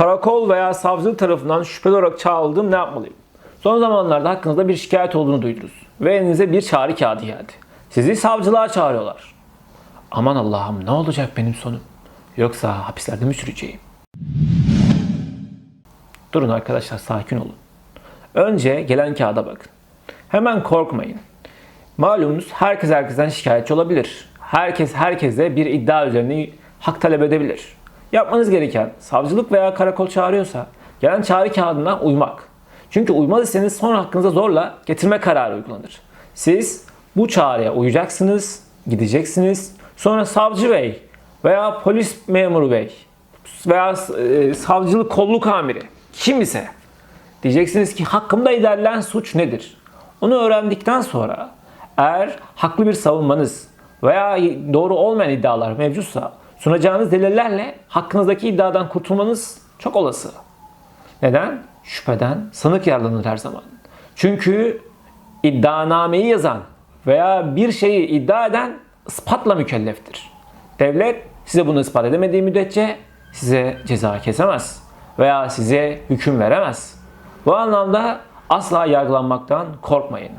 Karakol veya savcılık tarafından şüpheli olarak çağrıldım ne yapmalıyım? Son zamanlarda hakkınızda bir şikayet olduğunu duydunuz. Ve elinize bir çağrı kağıdı geldi. Sizi savcılığa çağırıyorlar. Aman Allah'ım ne olacak benim sonum? Yoksa hapislerde mi süreceğim? Durun arkadaşlar sakin olun. Önce gelen kağıda bakın. Hemen korkmayın. Malumunuz herkes herkesten şikayetçi olabilir. Herkes herkese bir iddia üzerine hak talep edebilir. Yapmanız gereken savcılık veya karakol çağırıyorsa gelen çağrı kağıdına uymak. Çünkü uymaz iseniz sonra hakkınıza zorla getirme kararı uygulanır. Siz bu çağrıya uyacaksınız, gideceksiniz. Sonra savcı bey veya polis memuru bey veya e, savcılık kolluk amiri kim ise Diyeceksiniz ki hakkımda ilerlenen suç nedir? Onu öğrendikten sonra eğer haklı bir savunmanız veya doğru olmayan iddialar mevcutsa sunacağınız delillerle hakkınızdaki iddiadan kurtulmanız çok olası. Neden? Şüpheden sanık yararlanır her zaman. Çünkü iddianameyi yazan veya bir şeyi iddia eden ispatla mükelleftir. Devlet size bunu ispat edemediği müddetçe size ceza kesemez veya size hüküm veremez. Bu anlamda asla yargılanmaktan korkmayın.